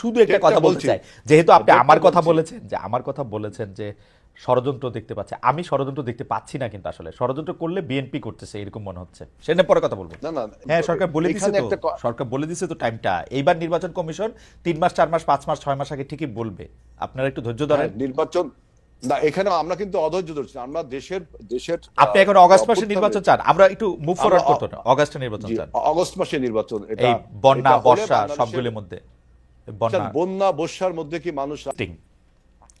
শুধু একটা কথা বলতে চাই। যেহেতু আপনি আমার কথা বলেছেন যে আমার কথা বলেছেন যে ষড়যন্ত্র দেখতে পাচ্ছে আমি ষড়যন্ত্র দেখতে পাচ্ছি না কিন্তু আসলে। ষড়যন্ত্র করলে বিএনপি করতেছে এরকম মনে হচ্ছে। সেটা পরে কথা বলব। না না হ্যাঁ সরকার বলে দিছে তো। সরকার বলে দিছে তো টাইমটা এইবার নির্বাচন কমিশন তিন মাস চার মাস পাঁচ মাস ছয় মাস আগে ঠিকই বলবে। আপনারা একটু ধৈর্য ধরেন। হ্যাঁ, নির্বাচন না এখানে আমরা কিন্তু অধৈর্য ধরছি আমরা দেশের দেশের আপনি এখন অগাস্ট মাসে নির্বাচন চান। আমরা একটু মুভ ফরওয়ার্ড করতে না অগাস্টে নির্বাচন চান। অগস্ট মাসে নির্বাচন এটা বন্যা বর্ষা সবগুলোর মধ্যে। বন্যা বন্যা বর্ষার মধ্যে কি মানুষ।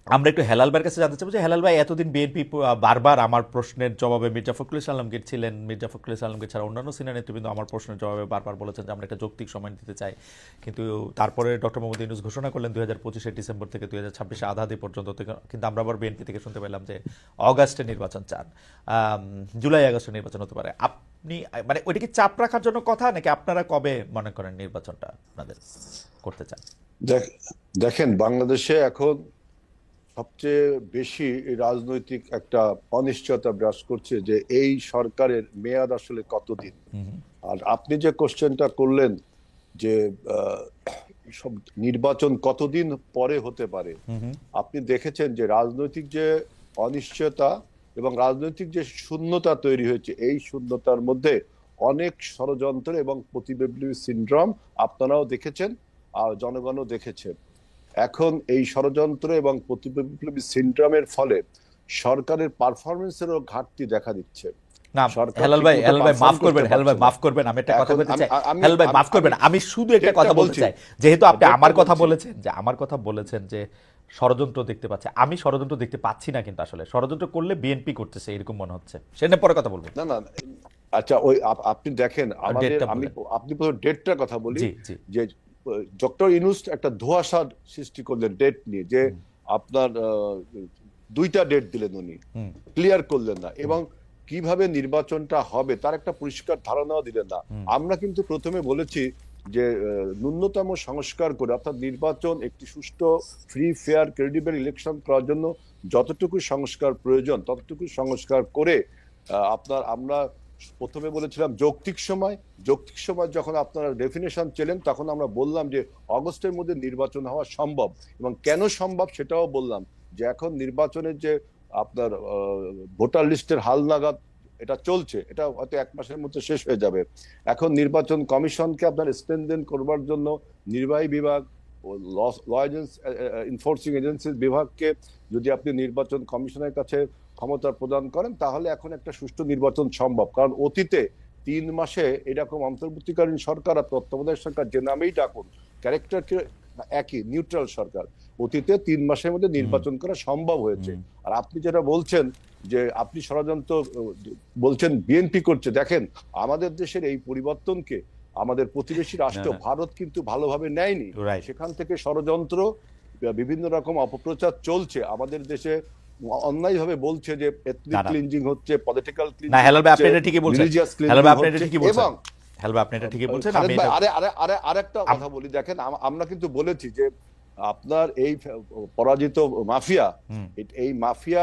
আমরা একটু হেলাল ভাইয়ের কাছে জানতে চাবো যে, হেলাল ভাই, এতদিন বিএনপি বারবার আমার প্রশ্নের জবাবে মির্জা ফখরুল ইসলামকে ছিলেন, মির্জা ফখরুল ইসলামকে ছাড়া অন্যান্য সিনিয়র নেতৃবৃন্দ আমার প্রশ্নের জবাবে বারবার বলেছেন যে, আমরা একটা যৌক্তিক সময় দিতে চাই। কিন্তু তারপরে ডক্টর মোহাম্মদ ইউনুস ঘোষণা করলেন দুই হাজার পঁচিশে ডিসেম্বর থেকে দুই হাজার ছাব্বিশে আধা আধি পর্যন্ত কিন্তু আমরা আবার বিএনপি থেকে শুনতে পেলাম যে, অগাস্টে নির্বাচন চান। জুলাই, আগস্টে নির্বাচন হতে পারে। আপনি মানে ওইটা কি চাপ রাখার জন্য কথা, নাকি আপনারা কবে মনে করেন নির্বাচনটা আপনাদের করতে চান? দেখ- দেখেন, বাংলাদেশে এখন সবচেয়ে বেশি রাজনৈতিক একটা অনিশ্চয়তা বিরাজ করছে যে এই সরকারের মেয়াদ আসলে কতদিন? আর আপনি যে কোশ্চেনটা করলেন যে সব নির্বাচন কতদিন পরে হতে পারে আপনি দেখেছেন যে রাজনৈতিক যে অনিশ্চয়তা এবং রাজনৈতিক যে শূন্যতা তৈরি হয়েছে এই শূন্যতার মধ্যে অনেক ষড়যন্ত্র এবং প্রতিবিপ্লবী সিনড্রোম আপনারাও দেখেছেন আর জনগণও দেখেছে এখন এই ষড়যন্ত্র এবং প্রতিবিপ্লবী সিনড্রোমের ফলে সরকারের পারফরমেন্সেরও ঘাটতি দেখা দিচ্ছে। আমি শুধু একটা কথা বলতে চাই। যেহেতু আপনি আমার কথা বলেছেন যে আমার কথা বলেছেন যে ষড়যন্ত্র দেখতে পাচ্ছে আমি ষড়যন্ত্র দেখতে পাচ্ছি না কিন্তু আসলে। ষড়যন্ত্র করলে বিএনপি করতেছে এরকম মনে হচ্ছে। সেটা পরে কথা বলব। না না আচ্ছা ওই আপনি দেখেন আমাদের আমি আপনি প্রথমে ডেটটার কথা বলি যে ডক্টর ইনুস একটা ধোঁয়াশার সৃষ্টি করলেন ডেট নিয়ে যে আপনার দুইটা ডেট দিলেন উনি। ক্লিয়ার করলেন না। এবং কীভাবে নির্বাচনটা হবে তার একটা পরিষ্কার ধারণাও দিলেন না। আমরা কিন্তু প্রথমে বলেছি যে ন্যূনতম সংস্কার করে অর্থাৎ নির্বাচন একটি সুষ্ঠু ফ্রি ফেয়ার ক্রেডিবল ইলেকশন করার জন্য যতটুকু সংস্কার প্রয়োজন ততটুকু সংস্কার করে আপনার আমরা প্রথমে বলেছিলাম যৌক্তিক সময় যৌক্তিক সময় যখন আপনারা ডেফিনেশন চেলেন, তখন আমরা বললাম যে অগস্টের মধ্যে নির্বাচন হওয়া সম্ভব এবং কেন সম্ভব সেটাও বললাম যে এখন নির্বাচনের যে আপনার ভোটার লিস্টের হালনাগাদ এটা চলছে, এটা হয়তো এক মাসের মধ্যে শেষ হয়ে যাবে। এখন নির্বাচন কমিশনকে আপনার স্ট্রেনদেন করবার জন্য নির্বাহী বিভাগ ল ইনফোর্সিং এজেন্সির বিভাগকে যদি আপনি নির্বাচন কমিশনের কাছে ক্ষমতা প্রদান করেন তাহলে এখন একটা সুষ্ঠু নির্বাচন সম্ভব। কারণ অতীতে তিন মাসে এরকম অন্তর্বর্তীকালীন সরকার আর তত্ত্বাবধায়ক সরকার যে নামেই ডাকুন ক্যারেক্টারকে একই নিউট্রাল সরকার। অতীতে তিন মাসের মধ্যে নির্বাচন করা সম্ভব হয়েছে। আর আপনি যেটা বলছেন যে আপনি ষড়যন্ত্র বলছেন বিএনপি করছে দেখেন আমাদের দেশের এই পরিবর্তনকে আমাদের প্রতিবেশী রাষ্ট্র। ভারত কিন্তু ভালোভাবে নেয়নি। সেখান থেকে ষড়যন্ত্র বিভিন্ন রকম অপপ্রচার চলছে। আমাদের দেশে অন্যায়ভাবে বলছে যে এথনিক। ক্লিনজিং হচ্ছে পলিটিক্যাল না হেলাল ভাই আপনি এটা ঠিকই বলছেন। হেলাল ভাই আপনি এটা ঠিকই বলছেন। এবং হেলাল ভাই আপনি এটা ঠিকই বলছেন আমি আরে আরে আরে আরেকটা কথা বলি দেখেন আমরা কিন্তু বলেছি যে আপনার এই পরাজিত মাফিয়া এই মাফিয়া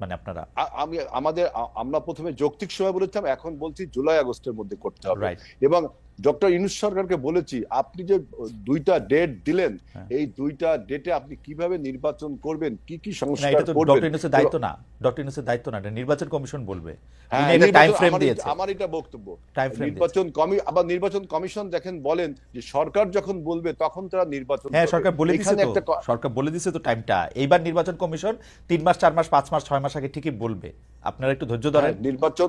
মানে আপনারা আমি আমাদের আমরা প্রথমে যৌক্তিক সময় বলেছিলাম এখন বলছি জুলাই আগস্টের মধ্যে করতে হবে. এবং ডক্টর ইনুস সরকারকে বলেছি আপনি যে দুইটা ডেট দিলেন হ্যাঁ। এই দুইটা ডেটে আপনি কীভাবে নির্বাচন করবেন কি কি সংস্কার এটা তো করবেন? ডক্টর ইউনুসের দায়িত্ব না। ডক্টর ইউনুসের দায়িত্ব না এটা নির্বাচন কমিশন বলবে। উনি টাইম ফ্রেম দিয়েছে। আমার এটা বক্তব্য। নির্বাচন কমি আবার নির্বাচন কমিশন দেখেন বলেন যে সরকার যখন বলবে তখন তারা নির্বাচন হ্যাঁ সরকার বলে এখানে তো। সরকার বলে দিছে তো টাইমটা এইবার নির্বাচন কমিশন তিন মাস চার মাস পাঁচ মাস ছয় মাস আগে ঠিকই বলবে। আপনারা একটু ধৈর্য ধরেন। হ্যাঁ, নির্বাচন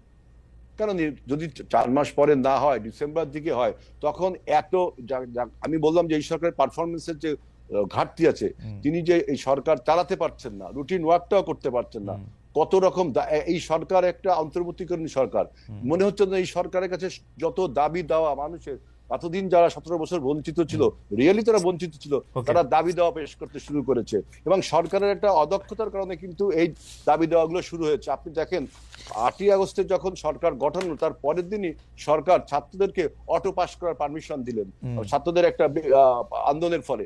কারণ যদি চার মাস পরে না হয় ডিসেম্বর দিকে হয় তখন এত আমি বললাম যে এই সরকারের পারফরমেন্সের যে ঘাটতি আছে তিনি যে এই সরকার চালাতে পারছেন না রুটিন ওয়ার্কটাও করতে পারছেন না কত রকম এই সরকার একটা অন্তর্বর্তীকরণ সরকার। মনে হচ্ছে না এই সরকারের কাছে যত দাবি দেওয়া মানুষের এতদিন যারা সতেরো বছর বঞ্চিত ছিল রিয়েলি তারা বঞ্চিত ছিল তারা দাবি দেওয়া পেশ করতে শুরু করেছে। এবং সরকারের একটা অদক্ষতার কারণে কিন্তু এই দাবি দেওয়াগুলো শুরু হয়েছে। আপনি দেখেন আটই আগস্টে যখন সরকার গঠন হলো তার পরের দিনই সরকার ছাত্রদেরকে অটো পাস করার পারমিশন দিলেন। ছাত্রদের একটা আন্দোলনের ফলে।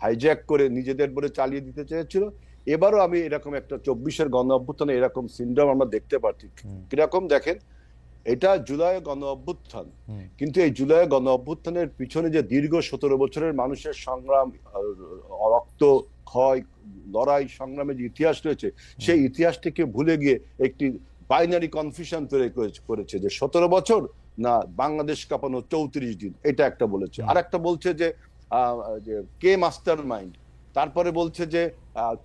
হাইজ্যাক করে নিজেদের বলে চালিয়ে দিতে চেয়েছিল। এবারও আমি এরকম একটা চব্বিশের গণ অভ্যুত্থানে এরকম সিনড্রাম আমরা দেখতে পাচ্ছি। কীরকম দেখেন এটা জুলাই গণ অভ্যুত্থান। কিন্তু এই জুলাই গণ অভ্যুত্থানের পিছনে যে দীর্ঘ সতেরো বছরের মানুষের সংগ্রাম রক্ত ক্ষয় লড়াই সংগ্রামের যে ইতিহাস রয়েছে সেই ইতিহাসটিকে ভুলে গিয়ে একটি বাইনারি কনফিউশন তৈরি করেছে- করেছে যে সতেরো বছর না বাংলাদেশ কাঁপানো চৌত্রিশ দিন। এটা একটা বলেছে। আর একটা বলছে যে কে মাস্টার মাইন্ড তারপরে বলছে যে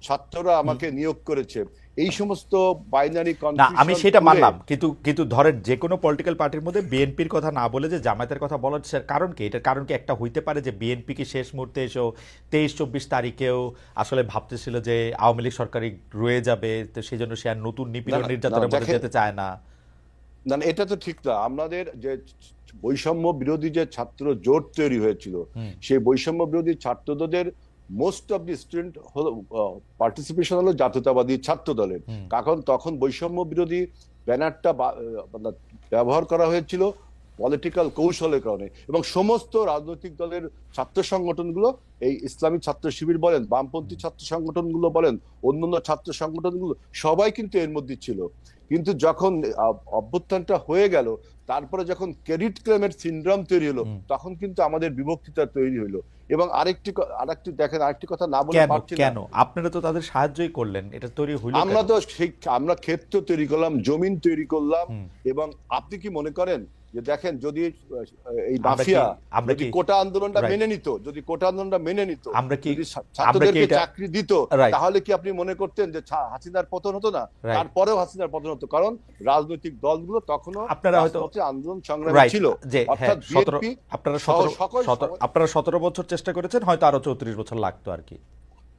ছাত্ররা আমাকে নিয়োগ করেছে। এই সমস্ত বাইনারি আমি সেটা মানলাম। কিন্তু কিন্তু ধরেন যে কোনো পলিটিক্যাল পার্টির মধ্যে বিএনপির কথা না বলে যে জামায়াতের কথা বলার সে- কারণ কি? এটার কারণ কি একটা হইতে পারে যে বিএনপিকে শেষ মুহূর্তে এসেও তেইশ চব্বিশ তারিখেও আসলে ভাবতেছিল যে আওয়ামী লীগ সরকারি রয়ে যাবে তো সেই জন্য সে আর নতুন নিপীড়ন নির্যাতনের মধ্যে যেতে চায় না। না এটা তো ঠিক না। আমাদের যে বৈষম্য বিরোধী যে ছাত্র জোট তৈরি হয়েছিল সেই বৈষম্য বিরোধী ছাত্রদের মোস্ট অফ দি স্টুডেন্ট হলো পার্টিসিপেশন হলো জাতীয়তাবাদী ছাত্র দলের কারণ তখন বৈষম্য বিরোধী ব্যানারটা মানে ব্যবহার করা হয়েছিল পলিটিক্যাল কৌশলের কারণে এবং সমস্ত রাজনৈতিক দলের ছাত্র সংগঠনগুলো এই ইসলামী ছাত্র শিবির বলেন বামপন্থী ছাত্র সংগঠনগুলো বলেন অন্যান্য ছাত্র সংগঠনগুলো সবাই কিন্তু এর মধ্যে ছিল। কিন্তু যখন অভ্যুত্থানটা হয়ে গেল তারপরে যখন ক্রেডিট ক্লেমের সিন্ড্রম তৈরি হলো তখন কিন্তু আমাদের বিভক্তিতা তৈরি হলো। এবং আরেকটি আরেকটি দেখেন আরেকটি কথা না বলে পারছি কেন? আপনারা তো তাদের সাহায্যই করলেন এটা তৈরি হলো আমরা তো সেই আমরা ক্ষেত্র তৈরি করলাম জমিন তৈরি করলাম এবং আপনি কি মনে করেন যে দেখেন যদি এই মাফিয়া আমরা কি- কোটা আন্দোলনটা মেনে নিত যদি কোটা আন্দোলনটা মেনে নিত আমরা কি- ছাত্রদেরকে চাকরি দিত তাহলে কি আপনি মনে করতেন যে হাসিনার পতন হতো না? তারপরেও হাসিনার পতন হতো কারণ রাজনৈতিক দলগুলো তখনও আপনারা হয়তো- আন্দোলন সংগ্রামে ছিল। যে অর্থাৎ হ্যাঁ আপনারা সতেরো আপনারা সতেরো বছর চেষ্টা করেছেন হয়তো আরও চৌত্রিশ বছর লাগতো আর কি।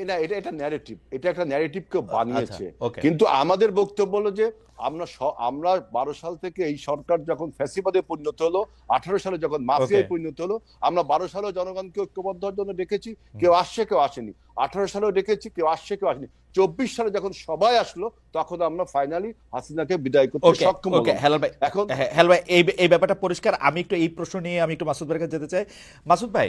এটা এটা ন্যারেটিভ এটা একটা কেউ বানিয়েছে। আচ্ছা, কিন্তু আমাদের বক্তব্য হলো যে আমরা আমরা বারো সাল থেকে এই সরকার যখন ফ্যাসিবাদে পরিণত হলো আঠারো সালে যখন মাফিয়ায় পরিণত হলো আমরা বারো সালেও জনগণকে ঐক্যবদ্ধ হওয়ার জন্য ডেকেছি কেউ আসছে কেউ আসেনি। আঠারো সালেও ডেকেছি কেউ আসছে কেউ আসেনি। চব্বিশ সালে যখন সবাই আসলো তখন আমরা ফাইনালি হাসিনাকে বিদায় করতে সক্ষম ভাই এখন হ্যাঁ, ভাই এই এই ব্যাপারটা পরিষ্কার। আমি একটু এই প্রশ্ন নিয়ে আমি একটু মাসুদ ভাইয়ের কাছে যেতে চাই। মাসুদ ভাই